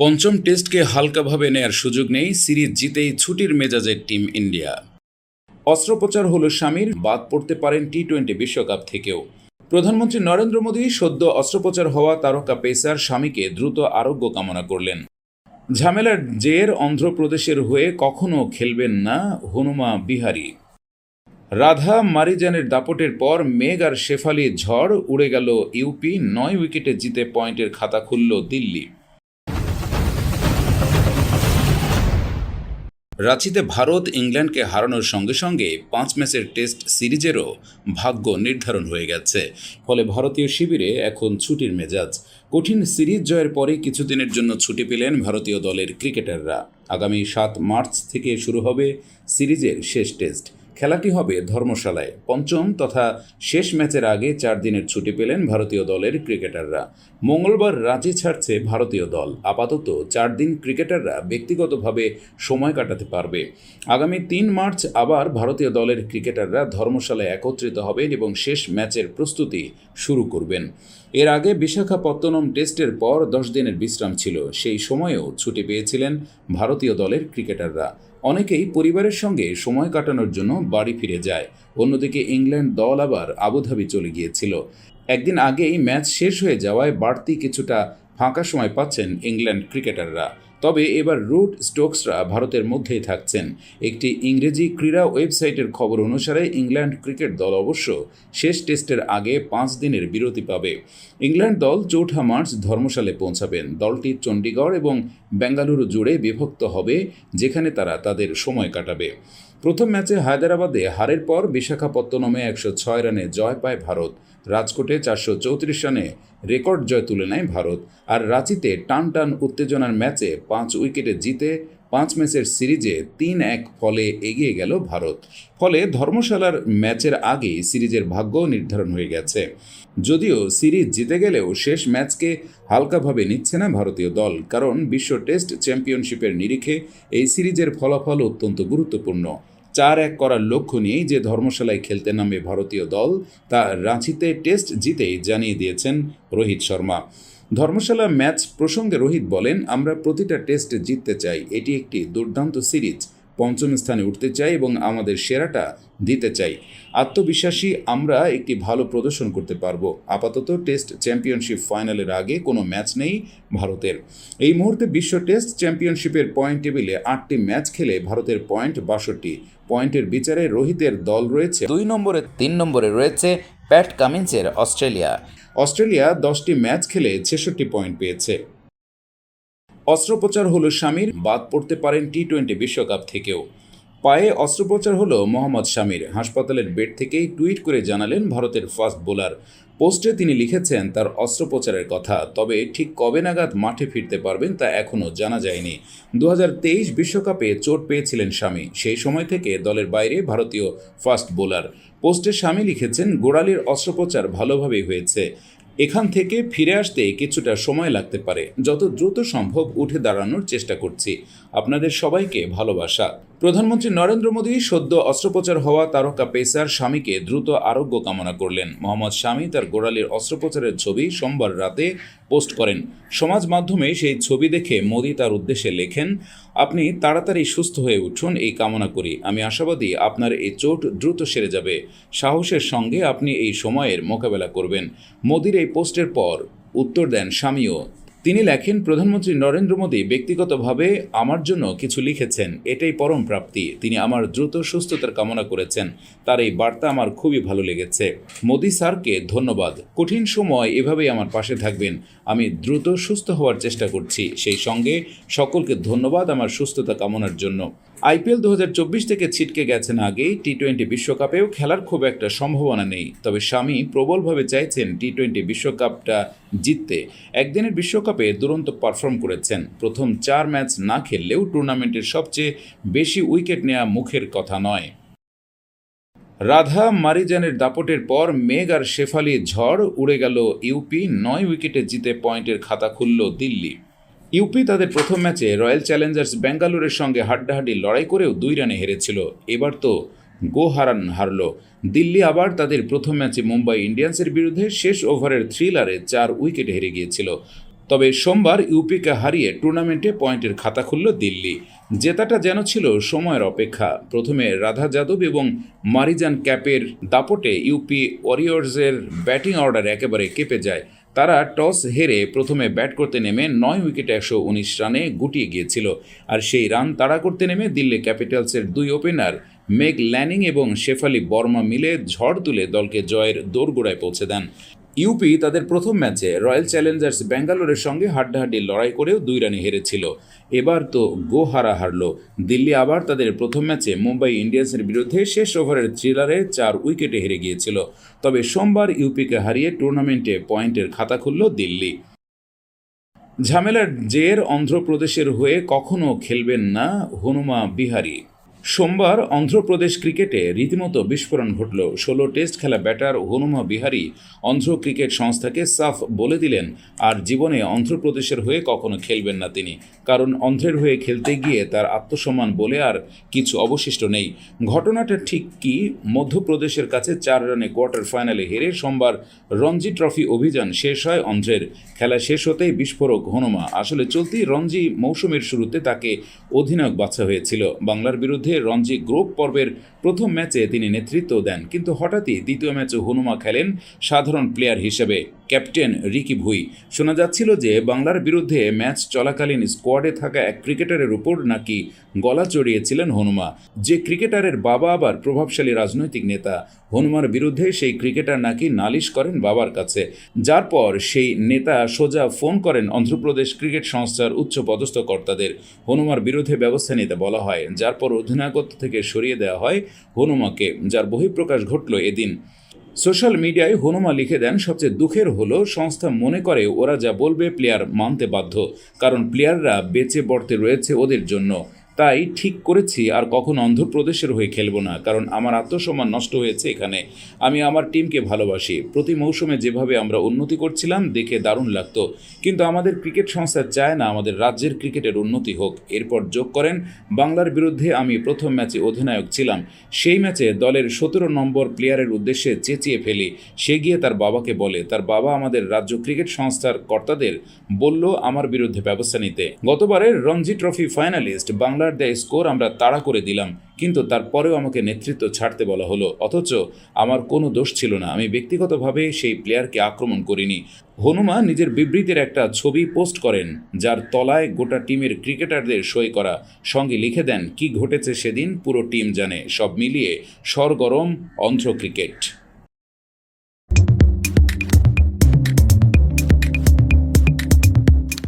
পঞ্চম টেস্টকে হালকাভাবে নেয়ার সুযোগ নেই সিরিজ জিতেই ছুটির মেজাজের টিম ইন্ডিয়া। অস্ত্রোপচার হল স্বামীর, বাদ পড়তে পারেন টি টোয়েন্টি বিশ্বকাপ থেকেও। প্রধানমন্ত্রী নরেন্দ্র মোদী সদ্য অস্ত্রোপচার হওয়া তারকা পেসার স্বামীকে দ্রুত আরোগ্য কামনা করলেন। ঝামেলার জের অন্ধ্রপ্রদেশের হয়ে কখনো খেলবেন না হনুমা বিহারী। রাধা মারিজানের দাপটের পর মেঘ আর শেফালি ঝড় উড়ে গেল ইউপি, নয় উইকেটে জিতে পয়েন্টের খাতা খুলল দিল্লি। রাঁচিতে ভারত, ইংল্যান্ডকে হারানোর সঙ্গে সঙ্গে পাঁচ ম্যাচের টেস্ট সিরিজেরও ভাগ্য নির্ধারণ হয়ে গেছে। ফলে ভারতীয় শিবিরে এখন ছুটির মেজাজ। কঠিন সিরিজ জয়ের পরে কিছুদিনের জন্য ছুটি পেলেন ভারতীয় দলের ক্রিকেটাররা। আগামী সাত মার্চ থেকে শুরু হবে সিরিজের শেষ টেস্ট। খেলাটি হবে ধর্মশালায়। পঞ্চম তথা শেষ ম্যাচের আগে চার দিনের ছুটি পেলেন ভারতীয় দলের ক্রিকেটাররা। মঙ্গলবার রাঁচি ছাড়ছে ভারতীয় দল। আপাতত চার দিন ক্রিকেটাররা ব্যক্তিগতভাবে সময় কাটাতে পারবে। আগামী তিন মার্চ আবার ভারতীয় দলের ক্রিকেটাররা ধর্মশালায় একত্রিত হবেন এবং শেষ ম্যাচের প্রস্তুতি শুরু করবেন। এর আগে বিশাখাপত্তনম টেস্টের পর দশ দিনের বিশ্রাম ছিল। সেই সময়েও ছুটি পেয়েছিলেন ভারতীয় দলের ক্রিকেটাররা। অনেকেই পরিবারের সঙ্গে সময় কাটানোর জন্য বাড়ি ফিরে যায়। অন্যদিকে ইংল্যান্ড দল আবার আবুধাবি চলে গিয়েছিল। একদিন আগেই ম্যাচ শেষ হয়ে যাওয়ায় বাড়তি কিছুটা ফাঁকা সময় পাচ্ছেন ইংল্যান্ড ক্রিকেটাররা। তবে এবার রুট স্টোকসরা ভারতের মধ্যেই থাকছেন। একটি ইংরেজি ক্রীড়া ওয়েবসাইটের খবর অনুসারে ইংল্যান্ড ক্রিকেট দল অবশ্য শেষ টেস্টের আগে পাঁচ দিনের বিরতি পাবে। ইংল্যান্ড দল চৌঠা মার্চ ধর্মশালে পৌঁছাবেন। দলটি চণ্ডীগড় এবং বেঙ্গালুরু জুড়ে বিভক্ত হবে, যেখানে তারা তাদের সময় কাটাবে। প্রথম ম্যাচে হায়দরাবাদে হারের পর বিশাখাপত্তনমে একশো ছয় রানে জয় পায় ভারত। রাজকোটে চারশো চৌত্রিশ রানে রেকর্ড জয় তুলে নেয় ভারত। আর রাঁচিতে টান টান উত্তেজনার ম্যাচে পাঁচ উইকেটে জিতে পাঁচ ম্যাচের সিরিজে তিন এক ফলে এগিয়ে গেল ভারত। ফলে ধর্মশালার ম্যাচের আগেই সিরিজের ভাগ্য নির্ধারণ হয়ে গেছে। যদিও সিরিজ জিতে গেলেও শেষ ম্যাচকে হালকাভাবে নিচ্ছে না ভারতীয় দল, কারণ বিশ্ব টেস্ট চ্যাম্পিয়নশিপের নিরিখে এই সিরিজের ফলাফল অত্যন্ত গুরুত্বপূর্ণ। চার এক করার লক্ষ্য নিয়েই যে ধর্মশালায় খেলতে নামে ভারতীয় দল, তা রাঁচিতে টেস্ট জিতেই জানিয়ে দিয়েছেন রোহিত শর্মা। ধর্মশালা ম্যাচ প্রসঙ্গে রোহিত বলেন, আমরা প্রতিটা টেস্ট জিততে চাই। এটি একটি দুর্দান্ত সিরিজ। পঞ্চম স্থানে উঠতে চাই এবং আমাদের সেরাটা দিতে চাই। আত্মবিশ্বাসী আমরা একটি ভালো প্রদর্শন করতে পারব। আপাতত টেস্ট চ্যাম্পিয়নশিপ ফাইনালের আগে কোনো ম্যাচ নেই ভারতের। এই মুহূর্তে বিশ্ব টেস্ট চ্যাম্পিয়নশিপের পয়েন্ট টেবিলে আটটি ম্যাচ খেলে ভারতের পয়েন্ট বাষট্টি। পয়েন্টের বিচারে রোহিতের দল রয়েছে দুই নম্বরে, তিন নম্বরে রয়েছে প্যাট কামিন্সের অস্ট্রেলিয়া। অস্ট্রেলিয়া দশটি ম্যাচ খেলে ছেষট্টি পয়েন্ট পেয়েছে। অস্ত্রোপচার হলো স্বামীর, বাদ পড়তে পারেন টি টোয়েন্টি বিশ্বকাপ থেকেও। পায়ে অস্ত্রোপচার হলো মোহাম্মদ শামির হাসপাতালের বেড থেকেই টুইট করে জানালেন ভারতের ফাস্ট বোলার। পোস্টে তিনি লিখেছেন, তার অস্ত্রোপচারের কথা, তবে ঠিক কবে নাগাদ মাঠে ফিরতে পারবেন তা এখনও জানা যায়নি। দু বিশ্বকাপে চোট পেয়েছিলেন স্বামী। সেই সময় থেকে দলের বাইরে ভারতীয় ফাস্ট বোলার। পোস্টে স্বামী লিখেছেন, গোড়ালির অস্ত্রোপচার ভালোভাবেই হয়েছে। এখান থেকে ফিরে আসতে কিছুটা সময় লাগতে পারে। যত দ্রুত সম্ভব উঠে দাঁড়ানোর চেষ্টা করছি। আপনাদের সবাইকে ভালোবাসা। প্রধানমন্ত্রী নরেন্দ্র মোদী সদ্য অস্ত্রোপচার হওয়া তারকা পেসার স্বামীকে দ্রুত আরোগ্য কামনা করলেন। মোহাম্মদ স্বামী তার গোড়ালির অস্ত্রোপচারের ছবি সোমবার রাতে পোস্ট করেন। সমাজ মাধ্যমে সেই ছবি দেখে মোদী তার উদ্দেশ্যে লেখেন, আপনি তাড়াতাড়ি সুস্থ হয়ে উঠুন, এই কামনা করি। আমি আশাবাদী আপনার এই চোট দ্রুত সেরে যাবে। সাহসের সঙ্গে আপনি এই সময়ের মোকাবেলা করবেন। মোদীর এই পোস্টের পর উত্তর দেন স্বামীও। তিনি লেখেন, প্রধানমন্ত্রী নরেন্দ্র মোদী ব্যক্তিগতভাবে আমার জন্য কিছু লিখেছেন। এটাই পরম প্রাপ্তি। তিনি আমার দ্রুত সুস্থতার কামনা করেছেন। তার এই বার্তা আমার খুবই ভালো লেগেছে। মোদী স্যারকে ধন্যবাদ। কঠিন সময় এভাবেই আমার পাশে থাকবেন। আমি দ্রুত সুস্থ হওয়ার চেষ্টা করছি। সেই সঙ্গে সকলকে ধন্যবাদ আমার সুস্থতা কামনার জন্য। আইপিএল দু হাজার চব্বিশ থেকে ছিটকে গেছেন আগেই টি টোয়েন্টি বিশ্বকাপেও খেলার খুব একটা সম্ভাবনা নেই। তবে স্বামী প্রবলভাবে চাইছেন টি টোয়েন্টি বিশ্বকাপটা জিততে। একদিনের বিশ্বকাপে দুরন্ত পারফর্ম করেছেন। প্রথম চার ম্যাচ না খেললেও টুর্নামেন্টের সবচেয়ে বেশি উইকেট নেওয়া মুখের কথা নয়। রাধা মারিজানের দাপটের পর মেঘ আর শেফালি ঝড় উড়ে গেল ইউপি। নয় উইকেটে জিতে পয়েন্টের খাতা খুলল দিল্লি। ইউপি তাদের প্রথম ম্যাচে রয়্যাল চ্যালেঞ্জার্স বেঙ্গালুরের সঙ্গে হাড্ডাহাড্ডি লড়াই করেও দুই রানে হেরেছিল। এবার তো গো হারান হারল। দিল্লি আবার তাদের প্রথম ম্যাচে মুম্বাই ইন্ডিয়ান্সের বিরুদ্ধে শেষ ওভারের থ্রিলারে চার উইকেট হেরে গিয়েছিল। তবে সোমবার ইউপিকে হারিয়ে টুর্নামেন্টে পয়েন্টের খাতা খুলল দিল্লি। জেতাটা যেন ছিল সময়ের অপেক্ষা। প্রথমে রাধা যাদব এবং মারিজান ক্যাপের দাপটে ইউপি ওয়ারিয়র্সের ব্যাটিং অর্ডার একেবারে কেঁপে যায়। তারা টস হেরে প্রথমে ব্যাট করতে নেমে নয় উইকেটে একশো উনিশ রানে গুটিয়ে গিয়েছিল। আর সেই রান তাড়া করতে নেমে দিল্লি ক্যাপিটালসের দুই ওপেনার মেগ ল্যানিং এবং শেফালি বর্মা মিলে ঝড় তুলে দলকে জয়ের দোরগোড়ায় পৌঁছে দেন। ইউপি তাদের প্রথম ম্যাচে রয়্যাল চ্যালেঞ্জার্স ব্যাঙ্গালোরের সঙ্গে হাড্ডাহাড্ডি লড়াই করেও দুই রানে হেরেছিল। এবার তো গো হারা হারল। দিল্লি আবার তাদের প্রথম ম্যাচে মুম্বাই ইন্ডিয়ান্সের বিরুদ্ধে শেষ ওভারের থ্রিলারে চার উইকেটে হেরে গিয়েছিল। তবে সোমবার ইউপিকে হারিয়ে টুর্নামেন্টে পয়েন্টের খাতা খুলল দিল্লি। ঝামেলার জের অন্ধ্রপ্রদেশের হয়ে কখনও খেলবেন না হনুমা বিহারী। সোমবার অন্ধ্রপ্রদেশ ক্রিকেটে রীতিমতো বিস্ফোরণ ঘটল। ষোলো টেস্ট খেলা ব্যাটার হনুমা বিহারী অন্ধ্র ক্রিকেট সংস্থাকে সাফ বলে দিলেন, আর জীবনে অন্ধ্রপ্রদেশের হয়ে কখনো খেলবেন না তিনি। কারণ অন্ধ্রের হয়ে খেলতে গিয়ে তার আত্মসম্মান বলে আর কিছু অবশিষ্ট নেই। ঘটনাটা ঠিক কি? মধ্যপ্রদেশের কাছে চার রানে কোয়ার্টার ফাইনালে হেরে সোমবার রঞ্জি ট্রফি অভিযান শেষ হয় অন্ধ্রের। খেলা শেষ হতেই বিস্ফোরক হনুমা। আসলে চলতি রঞ্জি মৌসুমের শুরুতে তাকে অধিনায়ক বাছা হয়েছিল। বাংলার বিরুদ্ধে রঞ্জি গ্রুপ পর্বের প্রথম ম্যাচে তিনি নেতৃত্ব দেন, কিন্তু হঠাৎই দ্বিতীয় ম্যাচে হনুমা খেলেন সাধারণ প্লেয়ার হিসেবে। ক্যাপ্টেন রিকি ভুই, শোনা যাচ্ছিল যে বাংলার বিরুদ্ধে ম্যাচ চলাকালীন স্কোয়াডে থাকা এক ক্রিকেটারের উপর নাকি গলা চড়িয়েছিলেন হনুমা। যে ক্রিকেটারের বাবা আবার প্রভাবশালী রাজনৈতিক নেতা, হনুমার বিরুদ্ধে সেই ক্রিকেটার নাকি নালিশ করেন বাবার কাছে। যার পর সেই নেতা সোজা ফোন করেন অন্ধ্রপ্রদেশ ক্রিকেট সংস্থার উচ্চ পদস্থ কর্তাদের। হনুমার বিরুদ্ধে ব্যবস্থা নিতে বলা হয়, যার পর অধিনায়কত্ব থেকে সরিয়ে দেওয়া হয় হনুমাকে, যার বহিঃপ্রকাশ ঘটল এদিন। সোশ্যাল মিডিয়ায় হনুমা লিখে দেন, সবচেয়ে দুঃখের হলো, সংস্থা মনে করে ওরা যা বলবে প্লেয়ার মানতে বাধ্য, কারণ প্লেয়াররা বেঁচে বর্তে রয়েছে ওদের জন্য। তাই ঠিক করেছি, আর কখনো অন্ধ্রপ্রদেশের হয়ে খেলব না, কারণ আমার আত্মসম্মান নষ্ট হয়েছে এখানে। আমি আমার টিমকে ভালোবাসি। প্রতি মৌসুমে যেভাবে আমরা উন্নতি করছিলাম, দেখে দারুণ লাগতো। কিন্তু আমাদের ক্রিকেট সংস্থা চায় না আমাদের রাজ্যের ক্রিকেটের উন্নতি হোক। এরপর যোগ করেন, বাংলার বিরুদ্ধে আমি প্রথম ম্যাচে অধিনায়ক ছিলাম। সেই ম্যাচে দলের সতেরো নম্বর প্লেয়ারের উদ্দেশ্যে চেঁচিয়ে ফেলি। সে গিয়ে তার বাবাকে বলে, তার বাবা আমাদের রাজ্য ক্রিকেট সংস্থার কর্তাদের বলল আমার বিরুদ্ধে ব্যবস্থা নিতে। গতবারের রঞ্জি ট্রফি ফাইনালিস্ট বাংলার দেয় স্কোর আমরা তাড়া করে দিলাম, কিন্তু তারপরেও আমাকে নেতৃত্ব ছাড়তে বলা হলো। অথচ আমার কোনো দোষ ছিল না, আমি ব্যক্তিগতভাবে সেই প্লেয়ারকে আক্রমণ করিনি। হনুমা নিজের বিবৃতির একটা ছবি পোস্ট করেন, যার তলায় গোটা টিমের ক্রিকেটারদের সই করা। সঙ্গে লিখে দেন, কি ঘটেছে সেদিন? পুরো টিম জানে। সব মিলিয়ে সরগরম অন্ধ্র ক্রিকেট।